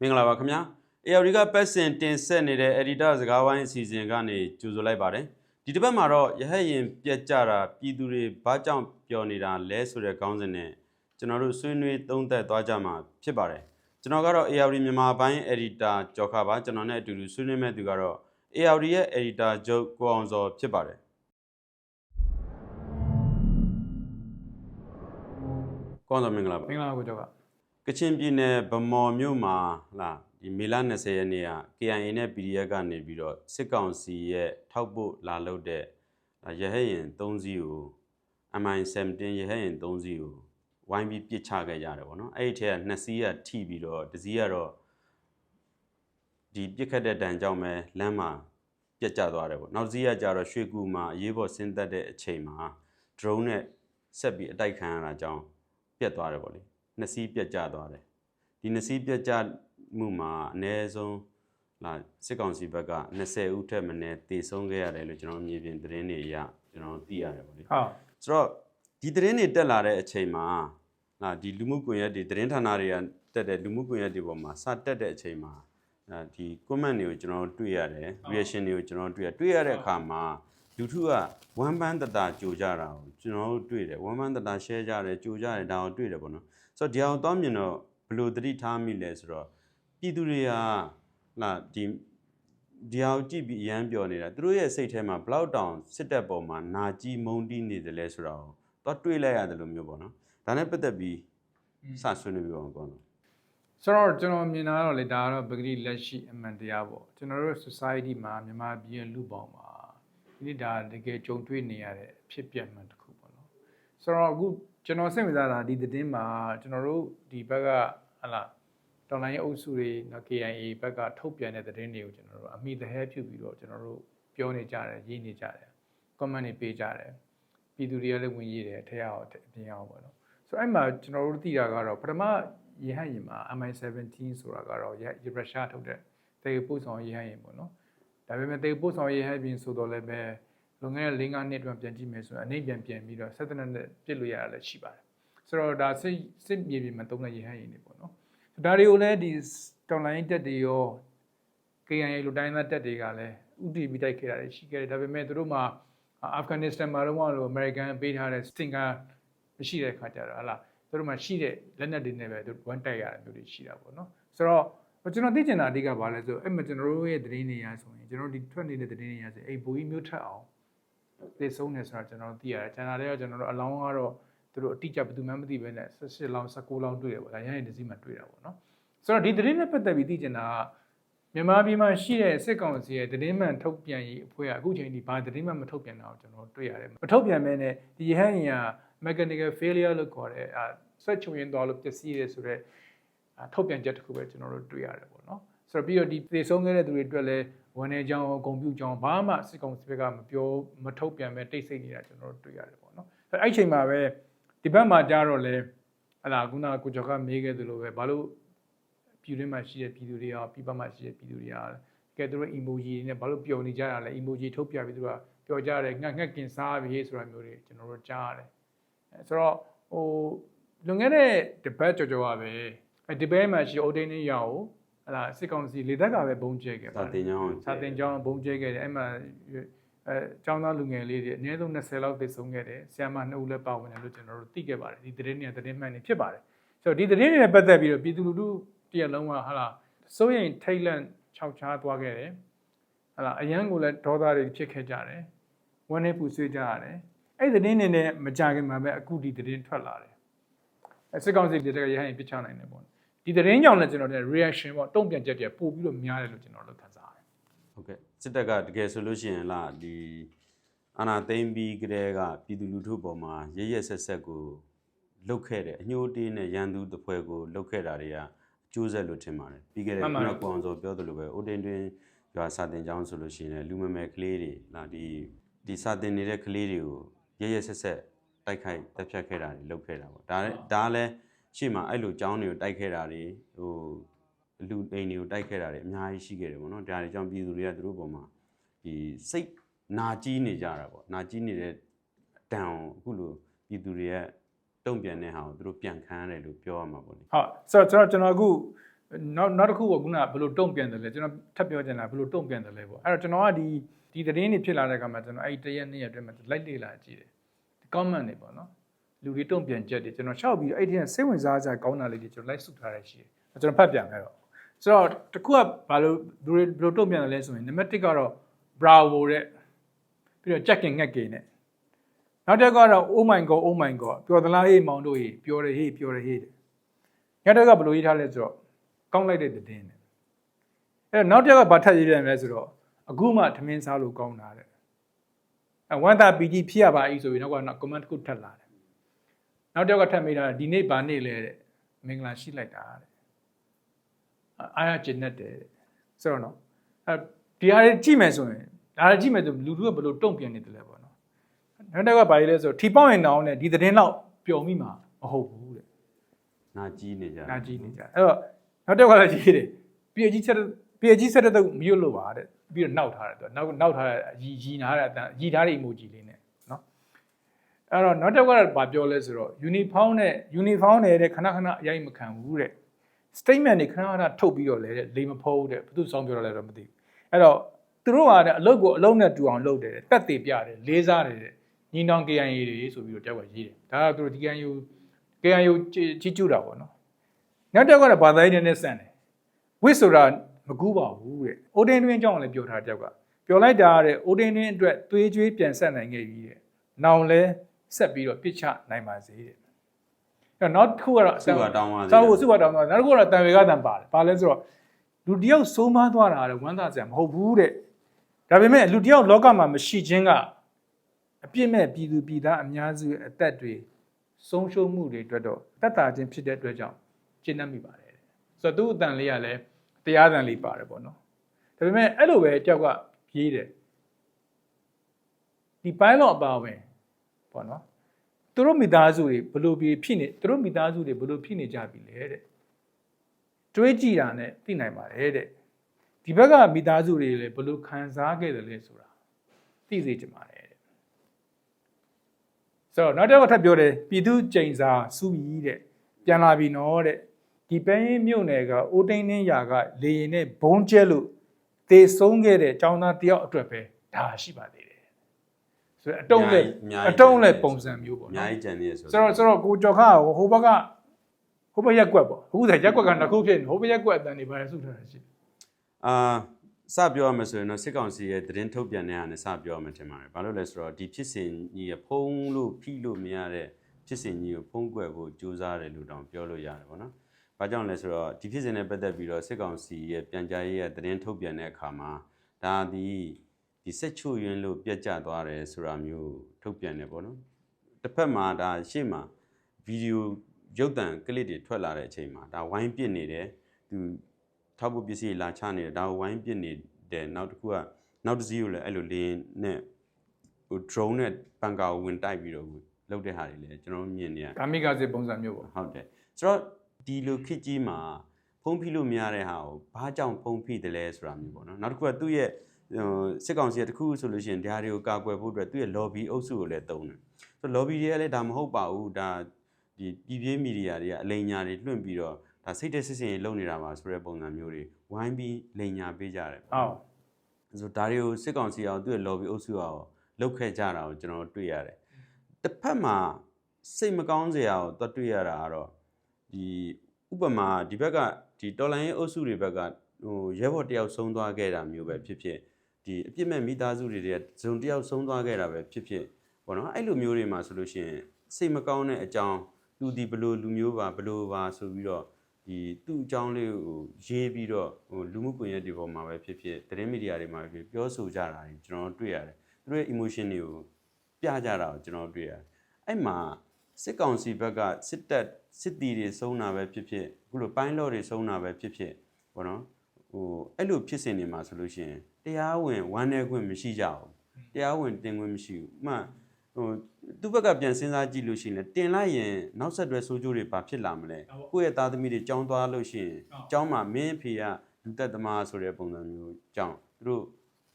မင်္ဂလာပါခင်ဗျာ ARD ကပတ်စင်တင်ဆက်နေတဲ့ editor စကားဝိုင်းအစီအစဉ်ကနေကြိုဆိုလိုက်ပါတယ်ဒီတစ်ပတ်မှာတော့ရဟတ်ရင်ပြက်ကြတာပြည်သူတွေဘာကြောင့်ပျော်နေတာလဲဆိုတဲ့ခေါင်းစဉ်နဲ့ကျွန်တော်တို့ဆွေးနွေးသုံးသပ်သွားကြမှာဖြစ်ပါတယ်ကျွန်တော်ကတော့ ARD မြန်မာပိုင်း editor ကျော်ခါပါကျွန်တော်နဲ့အတူတူဆွေးနွေးမဲ့သူကတော့ ARD ရဲ့ editor ချုပ်ကိုအောင်စောဖြစ်ပါတယ်ကိုအောင်စောမင်္ဂလာပါမင်္ဂလာပါကိုကျော်က ကချင်ပြည်နယ်ဗမော်မြို့မှာလာဒီမေလ20ရက်နေ့က KIA နဲ့ PDF ကနေပြီးတော့စစ်ကောင်စီရဲ့ထောက်ပို့လာလုပ်တဲ့ဒါရဟတ်ရင်3စီးကို MI17 ရဟတ်ရင်3စီးကိုဝိုင်းပြီးပစ်ချခဲ့ကြတယ်ဗောနော်အဲ့ဒီထဲက2စီးကထိပြီးတော့တစ်စီးကတော့ဒီပစ်ခတ်တဲ့တန်ကြောင့်ပဲလမ်းမှာပြက်ကျသွားတယ်ဗောနောက်တစ်စီးကကြတော့ရွှေကူမှာအရေးပေါ်ဆင်းသက်တဲ့အချိန်မှာ drone နဲ့ဆက်ပြီးအတိုက်ခံရတာကြောင့်ပြက်သွားတယ်ဗောလေ နှစ်စီးပြက်ကျသွားတယ်ဒီနှစ်စီးပြတ်ကျမှုမှာအ ਨੇ ဆုံးလာစစ်ကောင်စီဘက်က20ဦးထက်မနည်းတည်ဆုံးခဲ့ရတယ်လို့ကျွန်တော်မြေပြင်သတင်းတွေအရကျွန်တော်သိရတယ်ဗောလေဟုတ်ဆိုတော့ဒီသတင်းတွေတက်လာတဲ့အချိန်မှာလာဒီလူမှုကွန်ရက်တွေသတင်းဌာနတွေကတက်တဲ့လူမှုကွန်ရက်တွေပေါ်မှာစတက်တဲ့အချိန်မှာအာဒီ comment တွေကိုကျွန်တော်တို့တွေ့ရတယ် reaction တွေကိုကျွန်တော်တို့တွေ့ရတွေ့ရတဲ့အခါမှာ လူထုကဝမ်းပန်းတတာကြိုကြတာကိုကျွန်တော်တို့တွေ့တယ်ဝမ်းပန်းတတာ share ကြတယ်ကြိုကြတယ်ဒါကိုတွေ့တယ်ပေါ့နော်ဆိုတော့ဒီအောင်တောင်းမြင်တော့ဘယ်လိုသတိထားမိလဲဆိုတော့ပြည်သူတွေကလာဒီဒီအောင်ကြည့်ပြီးအရန်ပြောနေတာသူတို့ရဲ့စိတ်ထဲမှာဘလောက်တောင်စစ်တပ်ပေါ်မှာနာကြီးမုန်းတီးနေတယ်လဲဆိုတော့တော့တွေးလိုက်ရတယ်လို့မျိုးပေါ့နော်ဒါနဲ့ပတ်သက်ပြီးစဆွေးနွေးပြပါအောင်ကောင်းတော့ဆိုတော့ကျွန်တော်မြင်တာကတော့လေဒါကတော့ပဂတိလက်ရှိအမှန်တရားပေါ့ကျွန်တော်တို့ society မှာမြန်မာပြည်ရဲ့လူပေါင်းမှာ ဒီနေ့ဒါတကယ်ကြုံတွေ့နေရတဲ့အဖြစ်အပျက်မှန်တစ်ခုပေါ့နော်ဆိုတော့အခုကျွန်တော်စိတ်ဝင်စားတာဒီသတင်းမှာကျွန်တော်တို့ဒီဘက်ကဟလာတော်လိုင်းရဲ့အုပ်စုတွေနော် KIA ဘက်ကထုတ်ပြန်တဲ့သတင်းတွေကိုကျွန်တော်တို့အမိသဟဲပြုပြီးတော့ကျွန်တော်တို့ပြောနေကြတယ်ရေးနေကြတယ် comment တွေပေးကြတယ်ပြည်သူတွေကလည်းဝင်ရေးတယ်ထည့်ရအောင်အပြင်အောင်ပေါ့နော်ဆိုတော့အဲ့မှာကျွန်တော်တို့သိတာကတော့ပထမရဟတ်ရင်မှာ MI17 ဆိုတာကတော့ရရုရှားထုတ်တဲ့တေပို့ဆောင်ရဟတ်ရင်ပေါ့နော် ဒါပေမဲ့တေပို့ဆောင်ရဟတ်ပြင်ဆိုတော့လည်းပဲလွန်ခဲ့တဲ့၄၅နှစ်အတွင်းပြန်ကြည့်မယ်ဆိုရင်အနေပြန်ပြန်ပြီးတော့ဆက်တနက်နဲ့ပြစ်လို့ရတာလည်းရှိပါတယ်ဆိုတော့ဒါစစ်စစ်မြေပြင်မှာတုံးတဲ့ရဟတ်ရင်တွေပေါ့နော်ဒါတွေကိုလည်းဒီတောင်လိုင်းတက်တွေရော KIA လိုတိုင်းသားတက်တွေကလည်းဥတီပြီးတိုက်ခဲ့တာတွေရှိခဲ့တယ်ဒါပေမဲ့သူတို့မှာအာဖဂန်နစ္စတန်မှာတော့လို့အမေရိကန်ပေးထားတဲ့စတင်ကာမရှိတဲ့ခါကျတော့ဟလာသူတို့မှာရှိတဲ့လက်နက်တွေနဲ့ပဲသူဝမ်တိုက်ရတာမျိုးတွေရှိတာပေါ့နော်ဆိုတော့ ကျွန်တော်သိချင်တာအဓိကဘာလဲဆိုအဲ့မှာကျွန်တော်တို့ရဲ့သတင်းတွေရဆိုရင်ကျွန်တော်ဒီထွက်နေတဲ့သတင်းတွေရဆိုအဲ့ဘူကြီးမျိုးထက်အောင်သိဆုံးနေဆိုတာကျွန်တော်သိရတယ်ကျန်တာတွေကကျွန်တော်တို့အလောင်းကတော့သူတို့အတိအကျဘယ်သူမှမသိဘဲနဲ့18လောင်း19လောင်းတွေ့တယ်ပေါ့ဒါရရင်ဒီစီမှာတွေ့တာပေါ့နော်ဆိုတော့ဒီသတင်းနဲ့ပတ်သက်ပြီးသိချင်တာကမြန်မာပြည်မှာရှိတဲ့စစ်ကောင်စီရဲ့သတင်းမှန်ထုတ်ပြန်ရေးအဖွဲ့ကအခုချိန်ထိဘာသတင်းမှမထုတ်ပြန်တာကိုကျွန်တော်တွေ့ရတယ်မထုတ်ပြန်မဲနဲ့ဒီဟန်ရင်က mechanical failure လို့ခေါ်တဲ့အဲဆွဲချုံရင်သွားလို့ပျက်စီးတယ်ဆိုတော့ ထုတ်ပြန်ချက်တစ်ခုပဲကျွန်တော်တို့တွေ့ရတယ်ပေါ့နော်ဆိုတော့ပြီးတော့ဒီသေဆုံးခဲ့တဲ့သူတွေအတွက်လည်းဝန်နေကြောင်းဂုံပြူကြောင်းဘာမှစစ်ကောင်စီဘက်ကမပြောမထုတ်ပြန်မဲတိတ်ဆိတ်နေတာကျွန်တော်တို့တွေ့ရတယ်ပေါ့နော်ဆိုတော့အဲ့ချိန်မှာပဲဒီဘက်မှာကြားတော့လေဟလာခုနကကိုကျော်ကမေးခဲ့သလိုပဲဘာလို့ပြည်တွင်းမှာရှိတဲ့ပြည်သူတွေရောပြည်ပမှာရှိတဲ့ပြည်သူတွေရောကဲသူတို့ emoji တွေနဲ့ဘာလို့ပျော်နေကြတာလဲ emoji ထုတ်ပြပြီးသူကပျော်ကြတယ်ငှက်ငှက်ကင်စားပြီးဆိုတာမျိုးတွေကျွန်တော်တို့ကြားရတယ်အဲဆိုတော့ဟိုလွန်ခဲ့တဲ့ debate ကြော်ကြော်ကပဲ အဲ debate မှာရှိအိုဒိန်းနေရအောင်ဟလာစစ်ကောင်စီလေသက်ကပဲဘုံကျဲခဲ့စာပါတင်ကြောင်းစာတင်ကြောင်းဘုံကျဲခဲ့တယ်အဲ့မှာအဲကျောင်းသားလူငယ်လေးတွေအနည်းဆုံး20လောက်သိဆုံးခဲ့တယ်ဆရာမ2ဦးလည်းပါဝင်တယ်လို့ကျွန်တော်တို့သိခဲ့ပါတယ်ဒီသတင်းတွေကသတင်းမှန်နေဖြစ်ပါတယ်ဆိုတော့ဒီသတင်းတွေနဲ့ပတ်သက်ပြီးတော့ပြည်သူလူထုတရက်လုံးကဟာလာစိုးရင်ထိတ်လန့်ခြောက်ခြားသွားခဲ့တယ်ဟာလာအရန်ကိုလည်းဒေါသတွေဖြစ်ခဲ့ကြတယ်ဝမ်းနေပူဆွေးကြရတယ်အဲ့ဒီသတင်းတွေနဲ့မကြခင်မှာပဲအခုဒီသတင်းထွက်လာတယ်အဲစစ်ကောင်စီတွေတကရဟရင်ပြစ်ချနိုင်တယ်ပေါ့ ဒီသတင်းကြောင့်လည်းကျွန်တော်တို့ reaction ပေါ့တုံ့ပြန်ချက်တွေပို့ပြီးတော့များတယ်လို့ကျွန်တော်တို့ခံစားရတယ်ဟုတ်ကဲ့စစ်တပ်ကတကယ်ဆိုလို့ရှိရင်လာဒီအာနာသိမ့်ပြီးကတည်းကပြည်သူလူထုပေါ်မှာရရဆက်ဆက်ကိုလုတ်ခဲ့တယ်အညှိုးတေးနဲ့ရန်သူတစ်ဖွဲ့ကိုလုတ်ခဲ့တာတွေကအကျိုးဆက်လို့ထင်ပါတယ်ပြီးခဲ့တဲ့မှန်ခုပါတယ်နကကောင်စောပြောသလိုပဲအိုတင်တွင်ရွာစာတင်ကျောင်းဆိုလို့ရှိရင်လည်းလူမမယ်ကလေးတွေလာဒီဒီစာတင်နေတဲ့ကလေးတွေကိုရရဆက်ဆက်တိုက်ခိုက်တက်ဖြတ်ခဲ့တာတွေလုတ်ခဲ့တာပေါ့ဒါလည်းဒါလည်း ရှေ့မှာအဲ့လိုကျောင်းတွေကိုတိုက်ခဲ့တာတွေဟိုလူအိမ်တွေကိုတိုက်ခဲ့တာတွေအများကြီးရှိခဲ့တယ်ပေါ့နော်ဒါတွေကြောင့်ပြည်သူတွေကသူတို့ပေါ်မှာဒီစိတ်နာကြီးနေကြတာပေါ့နာကြီးနေတဲ့တန်ကိုအခုလိုပြည်သူတွေကတုံ့ပြန်တဲ့ဟာကိုသူတို့ပြန်ခံရတယ်လို့ပြောရမှာပေါ့လေဟုတ်ဆိုတော့ကျွန်တော်ကျွန်တော်အခုနောက်နောက်တစ်ခုကခုနကဘယ်လိုတုံ့ပြန်တယ်လဲကျွန်တော်ထပ်ပြောချင်တာဘယ်လိုတုံ့ပြန်တယ်လဲပေါ့အဲ့တော့ကျွန်တော်ကဒီဒီသတင်းတွေဖြစ်လာတဲ့အခါမှာကျွန်တော်အဲ့ဒီတစ်ရက်နှစ်ရက်အတွင်းမှာလိုက်လေ့လာကြည့်တယ် comment တွေပေါ့နော် လူတွေတုံ့ပြန်ချက်တွေကျွန်တော်ရှောက်ပြီးအဲ့ဒီကစိတ်ဝင်စားစရာကောင်းတာလေးတွေကျွန်တော်လိုက်စုထားရရှိတယ်ကျွန်တော်ဖတ်ပြန်ခဲ့တော့ဆိုတော့တခုကဘာလို့လူတွေဘယ်လိုတုံ့ပြန်တယ်လဲဆိုရင်နံပါတ်1ကတော့ bravo တဲ့ပြီးတော့ check in ငက်ကေနဲ့နောက်တစ်ခါကတော့ oh my god oh my god ပြောသလားဟေးမောင်တို့ဟေးပြောတယ်ဟေးပြောတယ်ဟေးတဲ့ညတစ်ခါဘယ်လိုရေးထားလဲဆိုတော့ကောင်းလိုက်တဲ့တဲ့င်းနဲ့အဲ့တော့နောက်တစ်ခါဘာထပ်ရေးတယ်လဲဆိုတော့အခုမှထမင်းစားလို့ကောင်းတာတဲ့အဝမ်းသာပီကြီးဖြစ်ရပါ၏ဆိုပြီးနောက်ကနောက် comment တစ်ခုထပ်လာတယ် နောက်တစ်ယောက်ကထပ်မိတာဒီနေ့ဗာနေ့လဲတဲ့မင်္ဂလာရှိလိုက်တာတဲ့အားရကျင်တဲ့တဲ့ဆိုတော့နော်အဲဒီဟာတွေကြည့်မယ်ဆိုရင်ဒါတွေကြည့်မယ်ဆိုလူတို့ကဘယ်လိုတုံ့ပြန်နေတယ်လဲပေါ့နော်နောက်တစ်ယောက်ကဗာရေးလဲဆိုထီပေါက်ရင်တောင်းနဲ့ဒီသတင်းတော့ပျော်မိမှာမဟုတ်ဘူးတဲ့နာကြီးနေကြတယ်နာကြည့်နေကြအဲ့တော့နောက်တစ်ယောက်ကလည်းကြည့်တယ်ပြေကြီးဆက်ပြေကြီးဆက်တဲ့တော့မရွတ်လို့ပါတဲ့ပြီးတော့နောက်ထားတယ်သူကနောက်နောက်ထားတဲ့ရီရီနာတဲ့အတန်ရီထားတဲ့ emoji လေးနဲ့နော် အဲ့တော့နောက်တစ်ယောက်ကဘာပြောလဲဆိုတော့ uniform နဲ့ uniform နဲ့တဲ့ခဏခဏအရင်မခံဘူးတဲ့ statement တွေခဏခဏထုတ်ပြီးတော့လဲတဲ့လေမဖုံးတဲ့ဘယ်သူစောင်းပြောရလဲတော့မသိဘူးအဲ့တော့သူတို့ကလည်းအလုပ်ကိုအလုပ်နဲ့တူအောင်လုပ်တယ်တဲ့တက်သေးပြတယ်လေးစားတယ်တဲ့ညီနောင် KIA တွေဆိုပြီးတော့တယောက်ကရေးတယ်ဒါကသူတို့ KIA KIA ကြီးကျူတာပေါ့နော်နောက်တစ်ယောက်ကတော့ဘာသာရေးနဲ့ဆန့်တယ်ဝစ်ဆိုတာမကူးပါဘူးတဲ့အိုဒင်းတွင်းအကြောင်းလည်းပြောထားတဲ့တယောက်ကပြောလိုက်တာတဲ့အိုဒင်းတွင်းအတွက်သွေးကြွေးပြန်ဆက်နိုင်ခဲ့ပြီတဲ့နောင်လဲ ဆက်ပြီးတော့ပြစ်ချနိုင်ပါစေတဲ့အဲ့တော့နောက်တစ်ခုကတော့အစုကတောင်းပါသေးစာဖို့စုပါတောင်းသွားနောက်တစ်ခုကတော့တန်ဝေကတန်ပါတယ်ဘာလဲဆိုတော့လူတယောက်စိုးမသွားတာတဲ့ဝမ်းသာစရာမဟုတ်ဘူးတဲ့ဒါပေမဲ့လူတယောက်လောကမှာမရှိခြင်းကအပြစ်မဲ့ပြည်သူပြည်သားအများစုရဲ့အသက်တွေဆုံးရှုံးမှုတွေအတွက်တော့တတ်တာချင်းဖြစ်တဲ့အတွက်ကြောင့်ကျင့်တတ်မိပါတယ်တဲ့ဆိုတော့သူ့အတန်လေးကလည်းတရားတန်လေးပါတယ်ပေါ့နော်ဒါပေမဲ့အဲ့လိုပဲတယောက်ကရေးတယ်ဒီပိုင်းတော့အပါဝင် ပေါ့နော်သူတို့မိသားစုတွေဘယ်လိုပြီးဖြစ်နေသူတို့မိသားစုတွေဘယ်လိုဖြစ်နေကြပြီလဲတဲ့တွေးကြည့်တာနဲ့သိနိုင်ပါတယ်တဲ့ဒီဘက်ကမိသားစုတွေလည်းဘယ်လိုခံစားခဲ့တယ်လဲဆိုတာသိစေချင်ပါတယ်တဲ့ဆိုတော့နောက်တစ်ခါထပ်ပြောတယ်ပြည်သူကျိန်စာစူးပြီးတဲ့ပြန်လာပြီနော်တဲ့ဒီပန်းရင်မြို့နယ်ကအိုးတိန်နှင်းရာကလေရင်နဲ့ဘုံကျဲလို့တေဆုံးခဲ့တဲ့ចောင်းသားတယောက်အတွက်ပဲဒါရှိပါသေးတယ် ဆိုတော့အတုံးလက်အတုံးလက်ပုံစံမျိုးပေါ့အများနော်ကြီးကြံနေရဆိုဆိုတော့ဆိုတော့ကိုကျော်ခါဟိုဘက်ကဟိုဘက်ရက်ကွက်ပေါ့အခုတည်းရက်ကွက်ကနှစ်ခုဖြစ်နေဟိုဘက်ရက်ကွက်အတန်တွေပါလဲစုထားတာရှိအာစပြောရမယ်ဆိုရင်တော့စစ်ကောင်စီရဲ့သတင်းထုတ်ပြန်တဲ့ဟာနဲ့စပြောရမယ်ထင်ပါတယ်ဘာလို့လဲဆိုတော့ဒီဖြစ်စဉ်ကြီးရဖုံးလို့ဖိလို့မရတဲ့ဖြစ်စဉ်ကြီးကိုဖုံးကွယ်ဖို့ကြိုးစားတယ်လို့တောင်ပြောလို့ရတယ်ပေါ့နော်ဘာကြောင့်လဲဆိုတော့ဒီဖြစ်စဉ်နဲ့ပတ်သက်ပြီးတော့စစ်ကောင်စီရဲ့ပြန်ကြားရေးရဲ့သတင်းထုတ်ပြန်တဲ့အခါမှာဒါဒီ ဒီစက်ချို့ယွင်းလို့ပြက်ကျသွားတယ်ဆိုတာမျိုးထုတ်ပြန်တယ်ပေါ့နော်တစ်ဖက်မှာဒါရှေ့မှာဗီဒီယိုရုပ်သံကလစ်တွေထွက်လာတဲ့အချိန်မှာဒါဝိုင်းပစ်နေတယ်သူထောက်ဖို့ပစ္စည်းလာချနေတယ်ဒါကိုဝိုင်းပစ်နေတယ်နောက်တစ်ခုကနောက်တစ်စီးကိုလည်းအဲ့လိုလင်းနဲ့ဟို drone နဲ့ပန်ကာကိုဝင်တိုက်ပြီးတော့လောက်တဲ့ဟာတွေလည်းကျွန်တော်တို့မြင်နေရဒါမိကစစ်ပုံစံမျိုးပေါ့ဟုတ်တယ်ဆိုတော့ဒီလိုခစ်ကြီးမှာဖုံးဖိလို့မရတဲ့ဟာကိုဘာကြောင့်ဖုံးဖိတယ်လဲဆိုတာမျိုးပေါ့နော်နောက်တစ်ခုကသူ့ရဲ့ဟို စစ်ကောင်စီကတခုဆိုလို့ရှိရင်ဒါတွေကိုကာကွယ်ဖို့အတွက်သူ့ရဲ့ lobby အုပ်စုကိုလည်းတုံးတယ်ဆိုတော့ lobby တွေကလည်းဒါမဟုတ်ပါဘူးဒါဒီပြည်ပြေးမီဒီယာတွေကအလိန်ညာတွေလွှင့်ပြီးတော့ဒါစိတ်တက်စစ်စင်ရေးလုပ်နေတာပါဆိုတဲ့ပုံစံမျိုးတွေဝိုင်းပြီးလိန်ညာပေးကြတယ်ဟုတ်ဆိုဒါတွေကိုစစ်ကောင်စီအောင်သူ့ရဲ့ lobby အုပ်စုအောင်လောက်ခဲ့ကြတာကိုကျွန်တော်တို့တွေ့ရတယ်တစ်ဖက်မှာစိတ်မကောင်းစရာကိုသွားတွေ့ရတာကတော့ဒီဥပမာဒီဘက်ကဒီတော်လိုင်းရေးအုပ်စုတွေဘက်ကဟိုရဲဘော်တယောက်ဆုံးသွားခဲ့တာမျိုးပဲဖြစ်ဖြစ် ဒီအပြစ်မဲ့မိသားစုတွေတဲ့ဇုံတယောက်ဆုံးသွားခဲ့တာပဲဖြစ်ဖြစ်ပေါ့နော်အဲ့လိုမျိုးတွေမှာဆိုလို့ရှိရင်စိတ်မကောင်းတဲ့အကြောင်းသူဒီဘလို့လူမျိုးပါဘလို့ပါဆိုပြီးတော့ဒီသူ့အကြောင်းလေးကိုရေးပြီးတော့ဟိုလူမှုကွန်ရက်တွေပေါ်မှာပဲဖြစ်ဖြစ်သတင်းမီဒီယာတွေမှာပဲဖြစ်ပြောဆိုကြတာတွေကျွန်တော်တို့တွေ့ရတယ်သူတို့ရဲ့ emotion တွေကိုပြကြတာကိုကျွန်တော်တို့တွေ့ရတယ်အဲ့မှာစစ်ကောင်စီဘက်ကစစ်တပ်စစ်တီတွေစုံတာပဲဖြစ်ဖြစ်အခုလိုပိုင်းလော့တွေစုံတာပဲဖြစ်ဖြစ်ဘောနော် ဟိုအဲ့လိုဖြစ်စဉ်တွေမှာဆိုလို့ရှိရင်တရားဝင်ဝမ်းနည်းခွင့်မရှိကြဘူးတရားဝင်တင်ခွင့်မရှိဘူးအမှန်ဟိုသူ့ဘက်ကပြန်စဉ်းစားကြည့်လို့ရှိရင်လည်းတင်လိုက်ရင်နောက်ဆက်တွဲဆိုးကျိုးတွေဘာဖြစ်လာမလဲကိုယ့်ရဲ့သားသမီးတွေကြောင်းသွားလို့ရှိရင်ကြောင်းမှာမင်းအဖေကလူသက်သမားဆိုတဲ့ပုံစံမျိုးကြောင်းသူတို့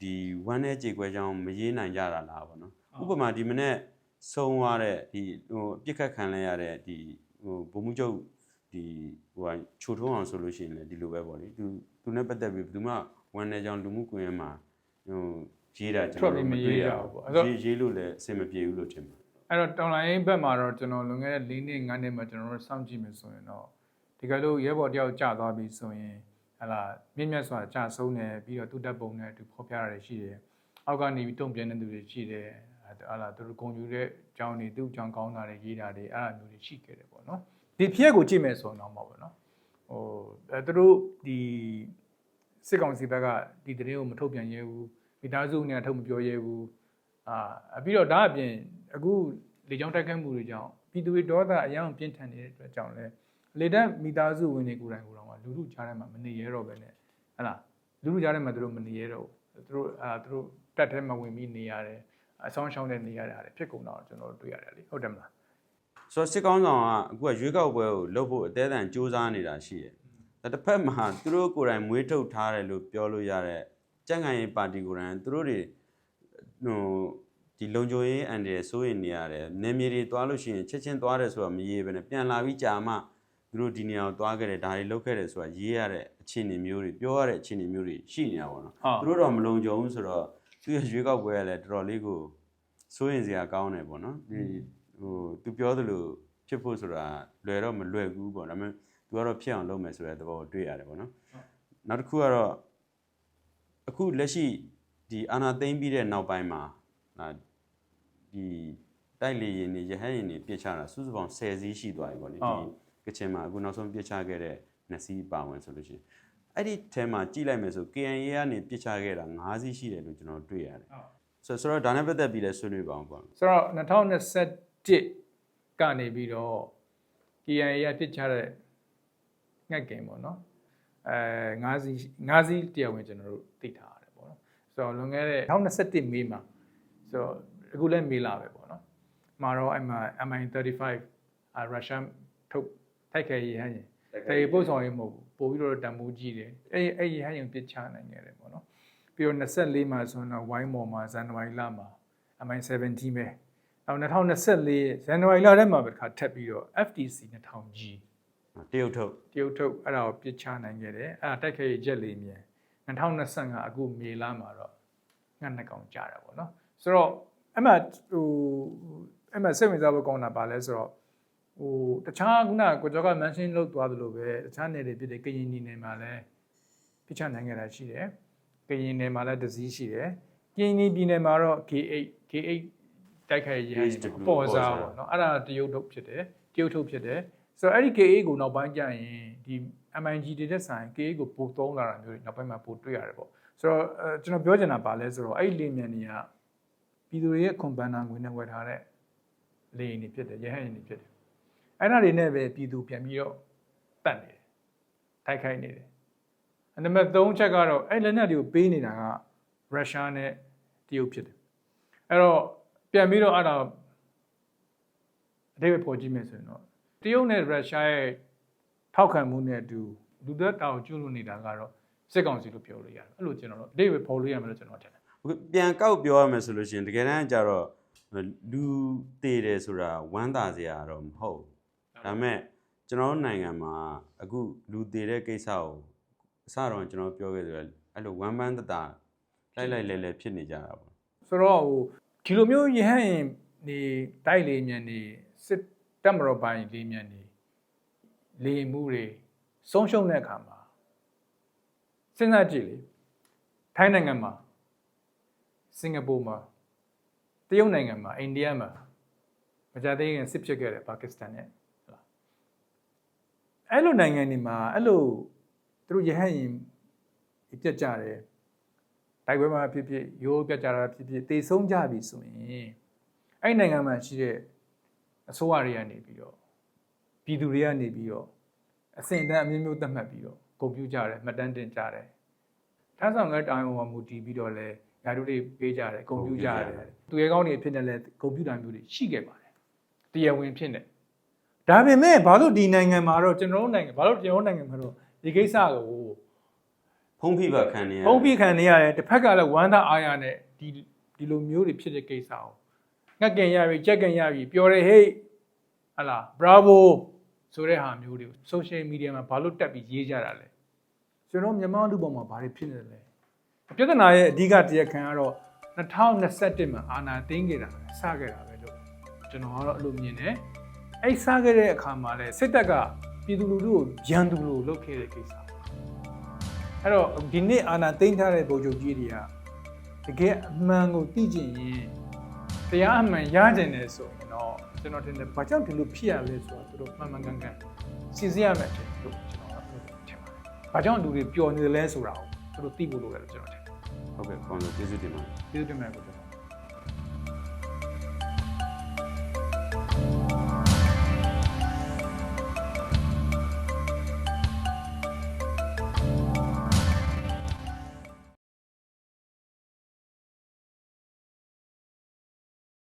ဒီဝမ်းနဲ့ကြေကွဲကြောင်းမရေးနိုင်ကြတာလားပေါ့နော်ဥပမာဒီမနေ့ဆုံးသွားတဲ့ဒီဟိုအပြစ်ခတ်ခံလဲရတဲ့ဒီဟိုဘုံမှုချုပ်ဒီဟိုဟာချိုထုံးအောင်ဆိုလို့ရှိရင်လည်းဒီလိုပဲပေါ့လေသူ သူနဲ့ပတ်သက်ပြီးဘယ်သူမှဝန်နေကြောင်လူမှုကွန်ရက်မှာဟိုရေးတာကျွန်တော်တို့မတွေ့ရဘူးရေးရေးလို့လည်းအဆင်မပြေဘူးလို့ထင်ပါတယ်အဲ့တော့တောင်လိုင်းဘက်မှာတော့ကျွန်တော်လွန်ခဲ့တဲ့၄နှစ်၅နှစ်မှာကျွန်တော်တို့စောင့်ကြည့်မယ်ဆိုရင်တော့ဒီကလို့ရဲဘော်တယောက်ကြာသွားပြီဆိုရင်ဟလာမြင့်မြတ်စွာကြာဆုံးတယ်ပြီးတော့သူတက်ပုံနဲ့အတူဖော်ပြရတာရှိတယ်အောက်ကနေပြီးတုံ့ပြန်တဲ့သူတွေရှိတယ်ဟလာသူတို့ဂုံယူတဲ့အကြောင်းတွေသူ့အကြောင်းကောင်းတာတွေရေးတာတွေအဲ့လိုမျိုးတွေရှိခဲ့တယ်ပေါ့နော်ဒီဖြစ်ကိုကြည့်မယ်ဆိုရင်တော့မဟုတ်ဘူးနော် ဟိုအဲသူတို့ဒီစစ်ကောင်စီဘက်ကဒီတရင်ကိုမထုတ်ပြန်ရဲဘူးမိသားစုနဲ့ထုတ်မပြောရဲဘူးအာပြီးတော့ဒါအပြင်အခုလေကြောင်းတိုက်ခတ်မှုတွေကြောင့်ပြည်သူတွေဒေါသအယံပြင်းထန်နေတဲ့အတွက်ကြောင့်လဲလေတက်မိသားစုဝင်တွေကိုယ်တိုင်ကိုယ်တော်ကလူလူကြားထဲမှာမနေရတော့ပဲနဲ့ဟဟလားလူလူကြားထဲမှာသူတို့မနေရတော့ဘူးသူတို့အာသူတို့တက်ထဲမှာဝင်ပြီးနေရတယ်အဆောင်ရှောင်းတဲ့နေရတာဖြစ်ကုန်တော့ကျွန်တော်တို့တွေ့ရတယ်လေဟုတ်တယ်မလား ဆိုတော့စစ်ကောင်းဆောင်ကအခုကရွေးကောက်ပွဲကိုလုပ်ဖို့အသေးအံစူးစမ်းနေတာရှိတယ်ဒါတစ်ဖက်မှာသူတို့ကိုယ်တိုင်မွေးထုတ်ထားတယ်လို့ပြောလို့ရတဲ့ကြံ့ခိုင်ရေးပါတီကိုယ်တိုင်သူတို့တွေဟိုဒီလုံခြုံရေးအန်တယ်စိုးရင်နေရတယ်နေမြေတွေသွားလို့ရှိရင်ချက်ချင်းသွားတယ်ဆိုတာမရေးဘဲနဲ့ပြန်လာပြီးကြာမှသူတို့ဒီနေရာကိုသွားခဲ့တယ်ဒါတွေလုပ်ခဲ့တယ်ဆိုတာရေးရတဲ့အခြေအနေမျိုးတွေပြောရတဲ့အခြေအနေမျိုးတွေရှိနေတာပေါ့နော်ဟုတ်သူတို့တော့မလုံခြုံဘူးဆိုတော့သူရဲ့ရွေးကောက်ပွဲကလည်းတော်တော်လေးကိုစိုးရင်စရာကောင်းတယ်ပေါ့နော်ဒီ ဟိုသူပြောသလိုဖြစ်ဖို့ဆိုတာလွယ်တော့မလွယ်ဘူးပေါ့ဒါပေမဲ့သူကတော့ဖြစ်အောင်လုပ်မယ်ဆိုတဲ့သဘောကိုတွေ့ရတယ်ပေါ့နော်နောက်တစ်ခုကတော့အခုလက်ရှိဒီအာနာသိမ့်ပြီးတဲ့နောက်ပိုင်းမှာဒါဒီတိုက်လေရင်နေရဟန်းရင်နေပြစ်ချတာစုစုပေါင်း10စီးရှိသွားပြီပေါ့လေဟုတ်ဒီကချင်မှာအခုနောက်ဆုံးပြစ်ချခဲ့တဲ့2စီးပါဝင်ဆိုလို့ရှိရင်အဲ့ဒီထဲမှာကြည့်လိုက်မယ်ဆို KNA ကနေပြစ်ချခဲ့တာ9စီးရှိတယ်လို့ကျွန်တော်တွေ့ရတယ်ဆိုဆိုတော့ဒါနဲ့ပတ်သက်ပြီးလဲဆွေးနွေးပါအောင်ပေါ့ဆိုတော့ 2021ကနေပြီးတော့ KIA ရပြစ်ချတဲ့ငှက်ကင်ပေါ့နော်အဲ9စီး9စီးတရားဝင်ကျွန်တော်တို့သိထားရတယ်ပေါ့နော်ဆိုတော့လွန်ခဲ့တဲ့2021မေမှာဆိုတော့အခုလည်းမေလာပဲပေါ့နော်မှာတော့အဲ့မှာ MI35 အာရုရှားထုတ်တိုက်ခိုက်ရေးဟန်ရင်တေပို့ဆောင်ရေးမဟုတ်ဘူးပို့ပြီးတော့တန်မိုးကြီးတယ်အဲ့အဲ့ရဟန်ရင်ပြစ်ချနိုင်ခဲ့တယ်ပေါ့နော်ပြီးတော့24မှာဆိုတော့ဝိုင်းမော်မှာဇန်နဝါရီလမှာ MI17 ပဲ နောက်2024ဇန်နဝါရီလထဲမှာပဲတစ်ခါထပ်ပြီးတော့ FTC 2000G တရုတ်ထုတ်တရုတ်ထုတ်အဲ့ဒါကိုပြစ်ချနိုင်ခဲ့တယ်အဲ့ဒါတိုက်ခိုက်ရေးဂျက်လေးမြန်2025အခုမေလမှာတော့ငှက်နှစ်ကောင်ကြာတာပေါ့နော်ဆိုတော့အဲ့မှာဟိုအဲ့မှာစိတ်ဝင်စားဖို့ကောင်းတာပါလဲဆိုတော့ဟိုတခြားခုနကကိုကျော်က mention လုပ်သွားသလိုပဲတခြားနယ်တွေဖြစ်တဲ့ကရင်ပြည်နယ်မှာလည်းပြစ်ချနိုင်ခဲ့တာရှိတယ်ကရင်နယ်မှာလည်းဒဇီးရှိတယ်ကရင်ပြည်နယ်မှာတော့ K8 K8 တိုက်ခိုက်ရေးပေါ်စားပေါ့နော်အဲ့ဒါတရုတ်ထုတ်ဖြစ်တယ်တရုတ်ထုတ်ဖြစ်တယ်ဆိုတော့အဲ့ဒီ KA ကိုနောက်ပိုင်းကျရင်ဒီ MIG တွေတက်ဆိုင် KA ကိုပိုသုံးလာတာမျိုးတွေနောက်ပိုင်းမှာပိုတွေ့ရတယ်ပေါ့ဆိုတော့အဲကျွန်တော်ပြောချင်တာပါလဲဆိုတော့အဲ့ဒီလေမြန်တွေကပြည်သူတွေရဲ့ခွန်ပန်နာငွေနဲ့ဝယ်ထားတဲ့လေရင်တွေဖြစ်တယ်ရဟန်းရင်တွေဖြစ်တယ်အဲ့ဒါတွေနဲ့ပဲပြည်သူပြန်ပြီးတော့တတ်နေတယ်တိုက်ခိုက်နေတယ်အနံပါတ်3ချက်ကတော့အဲ့လက်နက်တွေကိုပေးနေတာကရုရှားနဲ့တရုတ်ဖြစ်တယ်အဲ့တော့ ပြန်ပြီးတော့အဲ့ဒါအတိတ်ပဲပေါ်ကြည့်မယ်ဆိုရင်တော့တရုတ်နဲ့ရုရှားရဲ့ထောက်ခံမှုနဲ့အတူလူသက်တာကိုကျွလွန်နေတာကတော့စစ်ကောင်စီလို့ပြောလို့ရတယ်အဲ့လိုကျွန်တော်တို့အတိတ်ပဲပေါ်လို့ရမယ်လို့ကျွန်တော်ထင်တယ်အခုပြန်ကောက်ပြောရမယ်ဆိုလို့ရှိရင်တကယ်တမ်းကျတော့လူသေးတယ်ဆိုတာဝမ်းသာစရာတော့မဟုတ်ဘူးဒါပေမဲ့ကျွန်တော်တို့နိုင်ငံမှာအခုလူသေးတဲ့ကိစ္စကိုအစတော့ကျွန်တော်ပြောခဲ့ဆိုရအဲ့လိုဝမ်းပန်းတတာလိုက်လိုက်လဲလဲဖြစ်နေကြတာပေါ့ဆိုတော့ဟို ဒီလိုမျိုးယဟန်ရင်နေတိုက်လေမြန်နေစစ်တက်မတော်ပိုင်းလေမြန်နေလေမှုတွေဆုံးရှုံးတဲ့အခါမှာစဉ်းစားကြည့်လေထိုင်းနိုင်ငံမှာစင်ကာပူမှာတရုတ်နိုင်ငံမှာအိန္ဒိယမှာမကြသေးခင်စစ်ဖြစ်ခဲ့တယ်ပါကစ္စတန်နဲ့ဟုတ်လားအဲ့လိုနိုင်ငံတွေမှာအဲ့လိုသူတို့ယဟန်ရင်ပြတ်ကြတယ် တိုက်ပွဲမှာဖြစ်ဖြစ်ရိုးပြတ်ကြတာဖြစ်ဖြစ်တေဆုံးကြပြီဆိုရင်အဲ့ဒီနိုင်ငံမှာရှိတဲ့အစိုးရတွေကနေပြီးတော့ပြည်သူတွေကနေပြီးတော့အစဉ်အတန်းအမျိုးမျိုးသတ်မှတ်ပြီးတော့ဂုဏ်ပြုကြတယ်မှတ်တမ်းတင်ကြတယ်ထမ်းဆောင်တဲ့တိုင်ဝမ်မူတည်ပြီးတော့လဲယာတို့တွေပေးကြတယ်ဂုဏ်ပြုကြတယ်သူရဲကောင်းတွေဖြစ်နေလဲဂုဏ်ပြုတာမျိုးတွေရှိခဲ့ပါတယ်တရားဝင်ဖြစ်နေဒါပေမဲ့ဘာလို့ဒီနိုင်ငံမှာတော့ကျွန်တော်တို့နိုင်ငံဘာလို့ကျွန်တော်တို့နိုင်ငံမှာတော့ဒီကိစ္စကို ဖုံးဖိပါခံနေရဖုံးပြခံနေရတယ်တစ်ဖက်ကလည်းဝမ်းသာအားရနဲ့ဒီဒီလိုမျိုးတွေဖြစ်တဲ့ကိစ္စကိုငှက်ကင်ရပြီကြက်ကင်ရပြီပြောတယ်ဟေးဟလာ bravo ဆိုတဲ့ဟာမျိုးတွေကို social media မှာဘာလို့တက်ပြီးရေးကြတာလဲကျွန်တော်မြန်မာလူပေါ်မှာဘာတွေဖြစ်နေလဲပြဿနာရဲ့အဓိကတရားခံကတော့2021မှာအာဏာသိမ်းခဲ့တာစခဲ့တာပဲလို့ကျွန်တော်ကတော့အဲ့လိုမြင်တယ်အဲ့စခဲ့တဲ့အခါမှာလဲစစ်တပ်ကပြည်သူလူထုကိုရန်သူလို့လုပ်ခဲ့တဲ့ကိစ္စ အဲ့တော့ဒီနေ့အာဏာသိမ်းထားတဲ့ဗိုလ်ချုပ်ကြီးတွေကတကယ်အမှန်ကိုသိကျင်ရင်တရားအမှန်ရကျင်တယ်ဆိုရင်တော့ကျွန်တော်တင်တယ်ဘာကြောင့်ဒီလိုဖြစ်ရလဲဆိုတော့သူတို့မှန်မှန်ကန်ကန်စီစဉ်ရမယ်ထင်လို့ကျွန်တော်ကထင်ပါတယ်။ဘာကြောင့်လူတွေပျော်နေတယ်လဲဆိုတာကိုသူတို့သိဖို့လိုတယ်လို့ကျွန်တော်ထင်တယ်ဟုတ်ကဲ့ကောင်းလို့ကျေးဇူးတင်ပါတယ်။ကျေးဇူးတင်ပါတယ်ကို